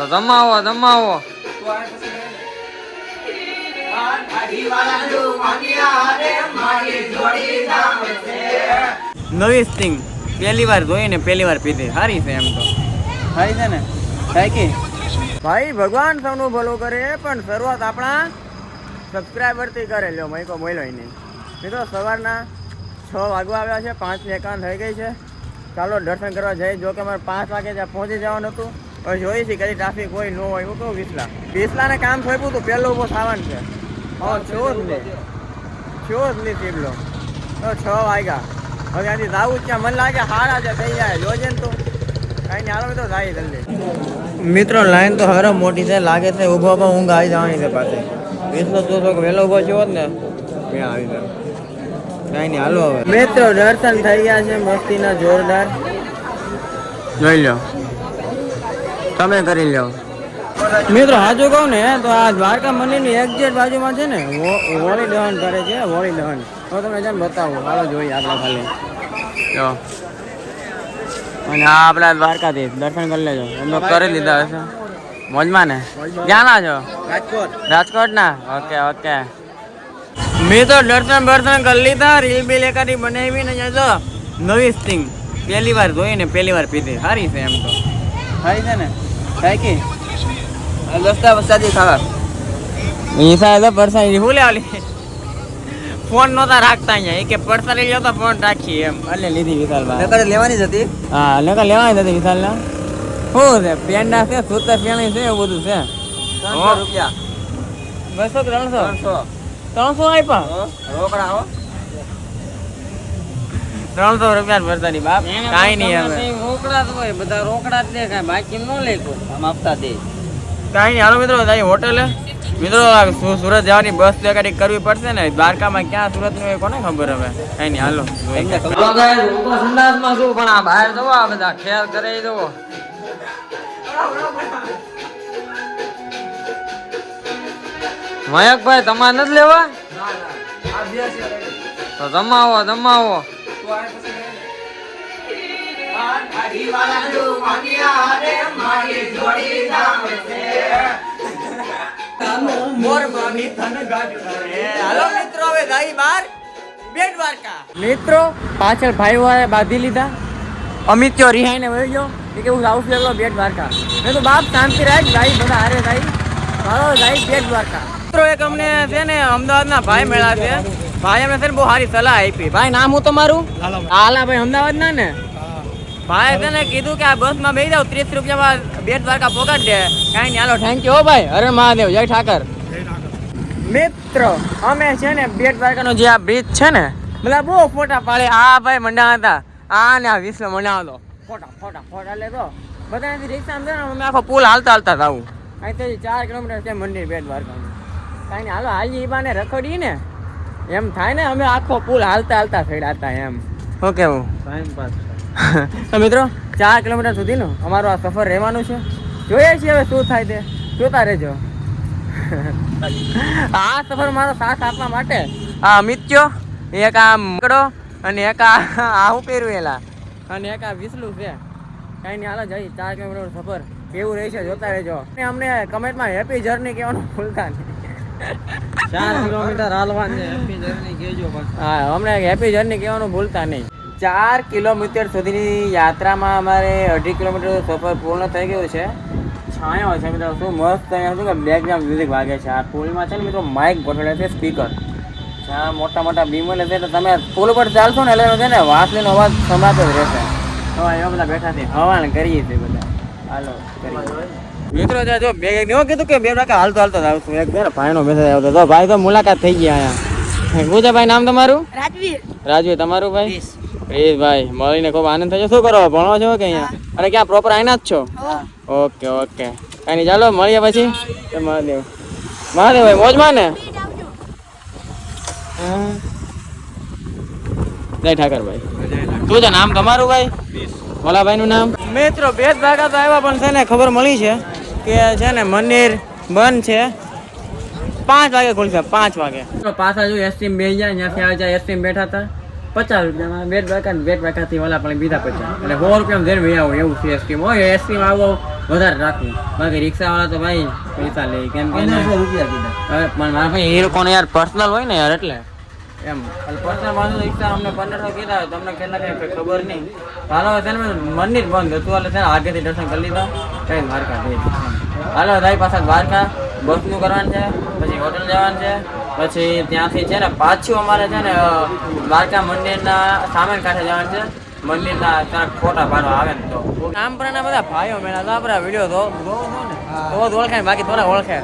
તો જમાવો જમાવો. નવી સ્ટિંગ પહેલી વાર જોઈને પહેલી વાર પીધી. સારી છે એમ તો. સારી છે ને? થાય કે? ભાઈ ભગવાન સૌનું ભલું કરે પણ શરૂઆત આપણા સબસ્ક્રાઈબરથી કરે. લ્યો મૈકો મોઈલો નહીં મિત્રો સવારના છ વાગવા આવ્યા છે પાંચની એકાંત એકાવન થઈ ગઈ છે. ચાલો દર્શન કરવા જઈએ. જો કે અમારે પાંચ વાગે ત્યાં પહોંચી જવાનું હતું. હવે જોઈએ છીએ કદી ટ્રાફિક હોય ન હોય હું કહું વિસલા. વિસલાને કામ થોડું તો પહેલો ઊભો થવાનું છે. હા છો જ નહીં. છો જ નહીં સીબલો તો છ વાગ્યા. હવે ત્યાંથી જવું જ ત્યાં. મને લાગે હારા છે થઈ જાય જોજે ને તું. કાંઈ નહીં હાલો તો જાય જલ્દી. મિત્રો લાઈન તો હરમ મોટી છે લાગે છે ઊભો પણ ઊંઘ આવી જવાની છે પાસે વિસલો તું તો વહેલો ઊભો થયો જ ને. મેં આવી જાય કાંઈ નહીં હાલો હવે. મિત્રો દર્શન થઈ ગયા છે મસ્તીના જોરદાર. જોઈ લો. તમે કરી લો મિત્રો હાજુ કહું ને તો આ દ્વારકા મંદિરની એક્ઝેક્ટ બાજુમાં છે ને હોળી દહન કરે છે હોળી દહન. તો તમને જેમ બતાવું હાલો જોઈએ આપણે ખાલી. જો. અને આ આપણા દ્વારકાધીશ દર્શન કરી લેજો. એમ કરી લીધા હશે. મોજમાં ને? ક્યાં ના છો? રાજકોટ. રાજકોટ ના ઓકે ઓકે. મેં તો દર્શન બર્શન કરી લીધા રીલ બિલ એકાદી બનાવી ને જો નવી સ્ટિંગ પહેલી વાર જોઈને પહેલી વાર પીધી. સારી છે એમ તો. સારી છે ને? થાય કે? દસ્તા ખાવા. ઈસા તો પરસાઈ હું લે? ફોન નહોતા રાખતા અહીંયા. કે પડતા લઈ તો ફોન રાખીએ એમ. એટલે લીધી વિશાલ ભાઈ લેવાની જ હતી. હા નકર લેવાની હતી વિશાલ ના શું છે પેંડા છે સૂતર પેણી છે એવું બધું છે? ત્રણસો રૂપિયા. બસો ત્રણસો? ત્રણસો. ત્રણસો આપ્યા રોકડા હો. ત્રણસો રૂપિયા ભરતાની બાપ. કાંઈ નહીં હવે. રોકડા જ હોય બધા રોકડા જ લે કાંઈ બાકી ન લે કોઈ આમ આપતા દે. કાંઈ નહીં હાલો મિત્રો અહીં હોટલે. મિત્રો સુરત જવાની બસ તો એકાદી કરવી પડશે ને દ્વારકામાં ક્યાં સુરતનું કોને ખબર હવે? કાંઈ નહીં હાલો છું પણ આ બહાર જવો આ બધા ખેલ કરાવી દો મયકભાઈ તમારે નથી લેવા? તો જમાવો જમાવો. મિત્રો, પાછળ ભાઈ વાળે બાંધી લીધા. અમિત ત્યો રિહાઈને વહી ગયો. કે હું લાવું એટલો બેટ દ્વારકા. મેં તો બાપ શાંતિ રાખ ભાઈ બધા હારે ભાઈ ચાલો ભાઈ બેટ દ્વારકા. મિત્રો, એક અમને છે ને અમદાવાદના ભાઈ મેળા છે. ભાઈ અમને છે ને બહુ સારી સલાહ આપી. ભાઈ નામ હું તમારું? હાલા ભાઈ અમદાવાદ ના? ને ભાઈ છે ને કીધું કે આ બસમાં બેસી જાવ ત્રીસ રૂપિયામાં બેટ દ્વારકા પોકાડ દે. કાંઈ નહીં હાલો થેન્ક યુ હો ભાઈ. અરે મહાદેવ જય ઠાકર. મિત્ર અમે છે ને બેટ દ્વારકાનો જે આ બ્રિજ છે ને બધા બહુ ફોટા પાડે. આ ભાઈ મંડા હતા. આ ને આ વિશ્વ મંડા હતો. ફોટા ફોટા ફોટા લે તો. બધા રિક્ષા રિક્ષામાં અમે આખો પુલ હાલતા હાલતા જાવું અહીંથી ચાર કિલોમીટર છે મંદિર બેટ દ્વારકાનું. કાંઈ નહીં હાલો હાલી બાને રખડી ને એમ થાય ને અમે આખો પુલ હાલતા હાલતા ફેડા હતા એમ. શું કેવું? ટાઈમ પાસ તો મિત્રો ચાર કિલોમીટર સુધીનું અમારો આ સફર રહેવાનું છે. જોઈએ છીએ હવે શું થાય તે. જોતા રહેજો. આ સફર મારો સાથ આપવા માટે આ અમિત્યો એક આ મકડો અને એક આ આ હું પહેર્યું એલા અને એક આ વિસલું છે. કાંઈ નહીં હાલો જઈ ચાર કિલોમીટર સફર. કેવું રહેશે જોતા રહેજો. અને અમને કમેન્ટમાં હેપી જર્ની કહેવાનું ભૂલતા નહીં. ચાર કિલોમીટર હાલવાની હેપી જર્ની કહેજો પાછું. હા અમને હેપી જર્ની કહેવાનું ભૂલતા નહીં. ચાર કિલોમીટર સુધીની યાત્રામાં અમારે અઢી કિલોમીટર સફર પૂર્ણ થઈ ગયું છે. છાંયો છે મિત્રો શું મસ્ત અહીંયા શું કે બેકગ્રાઉન્ડ મ્યુઝિક વાગે છે. આ પુલમાં છે ને મિત્રો માઇક ગોઠવેલા છે સ્પીકર જ્યાં મોટા મોટા બીમો છે એટલે તમે પુલ ઉપર ચાલશો ને એટલે છે ને વાસલીનો અવાજ સંભળાતો જ રહેશે. હવે એવા બધા બેઠા છે. હવાન કરીએ છીએ બધા. હાલો કરીએ. મિત્રો ત્યાં જો મેં એવું કીધું કે બે ટકા હાલતો હાલતો આવું છું. એક બે ને ભાઈનો મેસેજ આવ્યો તો ભાઈ તો મુલાકાત થઈ ગયા અહીંયા. ગુજા ભાઈ નામ તમારું? રાજવીર. રાજવીર તમારું ભાઈ? ભાઈ મળીને ખૂબ આનંદ થયો. શું કરો ભણો છો કે અહીંયા? અને ક્યાં પ્રોપર આઈના જ છો? Okay okay. કાંઈ નહીં ચાલો મળીએ પછી. મહાદેવ. મહાદેવ ભાઈ મોજમાં ને. જય ઠાકર ભાઈ. શું છે નામ તમારું ભાઈ? ભોલાભાઈ નું નામ? મિત્રો બે જ ભાગા તો આવ્યા પણ છે ને ખબર મળી છે. કે છે ને મંદિર બંધ છે. પાંચ વાગે ખુલશે પાંચ વાગે. પાછા જો એસટીમ બે જાય ત્યાંથી આવી જાય એસટીમ બેઠા હતા પચાસ રૂપિયામાં બેટ બાકા ને બેટ વાકાથી ઓલા પણ બીજા પચાસ. એટલે સો રૂપિયામાં જઈને વહી આવો એવું છે એસટીમ હોય એસટીમ આવો વધારે રાખવું બાકી રિક્ષા વાળા તો ભાઈ પૈસા લે કેમ કે રૂપિયા કીધા. હવે પણ મારા ભાઈ એ લોકોને યાર પર્સનલ હોય ને યાર એટલે. એમ. પર્સનલ બાંધો રિક્ષા અમને પંદરસો કીધા હોય, તમને કેટલા કઈ કઈ ખબર નહીં. હાલો છે ને મંદિર બંધ હતું. એટલે છે ને આગેથી દર્શન કરી લીધા. કઈ દ્વારકા જઈ હાલો ભાઈ પાછા દ્વારકા બસનું કરવાનું છે પછી હોટલ જવાનું છે પછી ત્યાંથી છે ને પાછું અમારે છે ને દ્વારકા મંદિરના સામે કાંઠે જવાનું છે. મંદિરના ત્યાં ખોટા ભાડો આવે ને તો. આમ પણ બધા ભાઈઓ મેળા તો આપણા વીડિયો તો તો ઓળખાય બાકી થોડા ઓળખે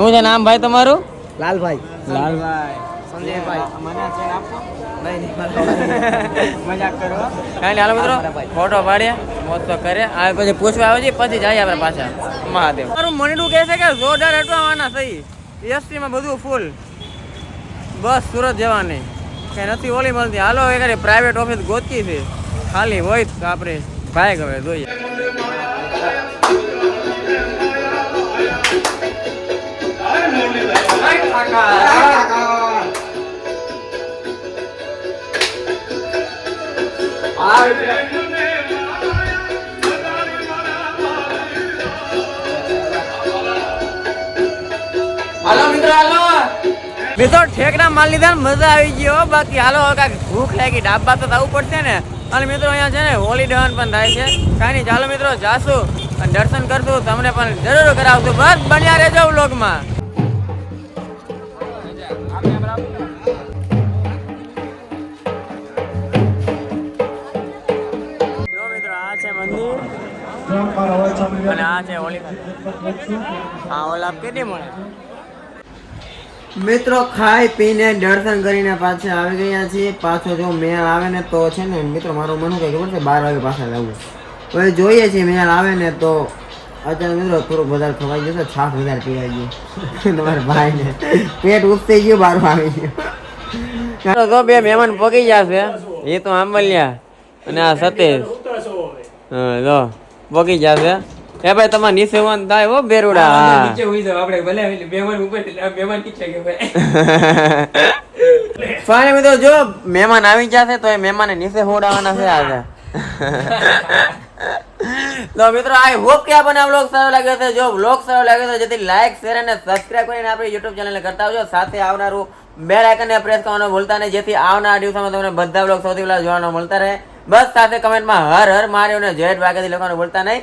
હું છે નામ ભાઈ તમારું? લાલભાઈ. લાલભાઈ. સંજયભાઈ. મને ચેન આપો. નહીં નહીં મજાક કરો. કાંઈ હાલો મિત્રો ફોટો પાડીએ મોજ તો કરે. આ પછી પૂછવા આવે છે પછી જાય આપણે પાછા. મહાદેવ. મારું મનડું કહે છે કે જોરદાર હટવાના સહી. એસટી માં બધું ફૂલ બસ સુરત જવાની. કંઈ નથી ઓલી મળતી. હાલો એ પ્રાઇવેટ ઓફિસ ગોતકી છે. ખાલી હોય તો આપણે. ભાઈ હવે જોઈએ. હાલો મિત્રો ઠેકડા માલ લીધા ને મજા આવી ગયો બાકી હાલો હવે કાંઈક ભૂખ લાગી ડાબા તો થવું પડશે ને. અને મિત્રો અહીંયા છે ને હોલી દહન પણ થાય છે. કાંઈ નહીં ચાલો મિત્રો જાશું અને દર્શન કરશું. તમને પણ જરૂર કરાવશું. બસ બન્યા રહેજો વ્લોગમાં. જો મિત્રો આ છે મંદિર. અને આ છે હોલી હા ઓલા કેટલી મળે મિત્રો ખાઈ પીને દર્શન કરીને પાછા આવી ગયા છીએ. પાછો જો મેળ આવે ને તો છે ને મિત્રો મારું મન કઈ ખબર છે? બાર વાગે પાછા જવું હવે જોઈએ છીએ મેળ આવે ને તો અત્યારે મિત્રો થોડુંક વધારે ખવાઈ ગયું છાસ વધારે પીવાઈ ગયું. તમારા ભાઈને. પેટ ઉપસી ગયું બાર આવી ગયું. તો બે મહેમાન પગી જશે એ તો આંબલિયા અને આ સતીશ. હા જો પગી જશે એ ભાઈ તમારે નીચે વન થાય હો બેરુડા. હા ફાઇનલ મિત્રો જો મહેમાન આવી જશે તો એ મહેમાને નીચે હોડાવાના છે આજે. તો મિત્રો આઈ હોપ કે આપણને આ વ્લોગ સારો લાગ્યો છે જો વ્લોગ સારો લાગ્યો છે જેથી લાઈક શેર અને સબસ્ક્રાઇબ કરીને આપણી યુટ્યુબ ચેનલને કરતા આવજો. સાથે આવનારું બેલ આઇકનને પ્રેસ કરવાનું ભૂલતા નહીં જેથી આવનારા દિવસોમાં તમને બધા વ્લોગ સૌથી પહેલા જોવાનું મળતા રહે. બસ સાથે કમેન્ટમાં હર હર માર્યો અને જય દ્વારકાથી લખવાનું ભૂલતા નહીં.